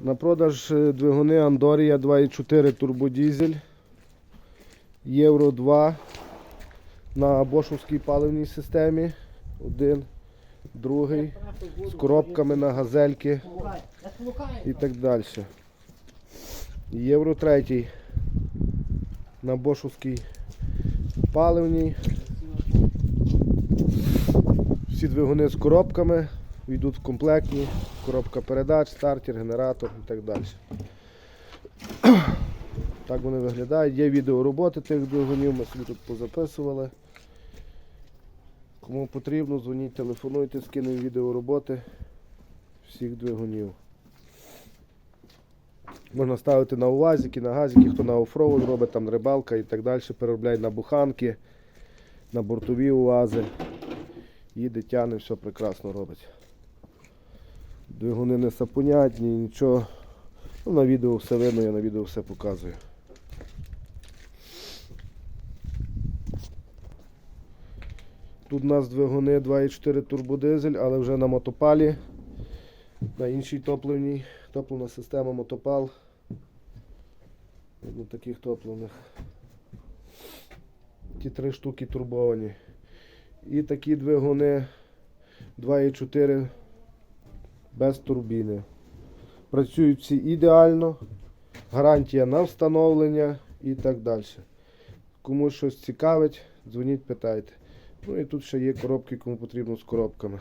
На продаж е, двигуни Андорія 2.4 турбодізель. Євро 2 на бошовській паливній системі. Один, другий. З коробками на газельки і так далі. Євро 3 на бошовській паливній. Всі двигуни з коробками йдуть в комплекті. Коробка передач, стартер, генератор і так далі. Так вони виглядають. Є відео роботи тих двигунів, ми собі тут позаписували. Кому потрібно, дзвоніть, телефонуйте, скинемо відео роботи всіх двигунів. Можна ставити на увазики, на газики, хто на оффроуд робить, там рибалка і так далі, переробляють на буханки, на бортові УАЗи. Їде, тяне, все прекрасно робить. Двигуни не сапонятні, нічого. Ну, на відео все видно, я на відео все показую. Тут у нас двигуни 2.4 турбодизель, але вже на мотопалі, на іншій топливній, топливна система мотопал. На таких топливних. Ті три штуки турбовані. І такі двигуни 2.4 без турбіни. Працюють всі ідеально, гарантія на встановлення і так далі. Кому щось цікавить, дзвоніть, питайте. Ну і тут ще є коробки, кому потрібно з коробками.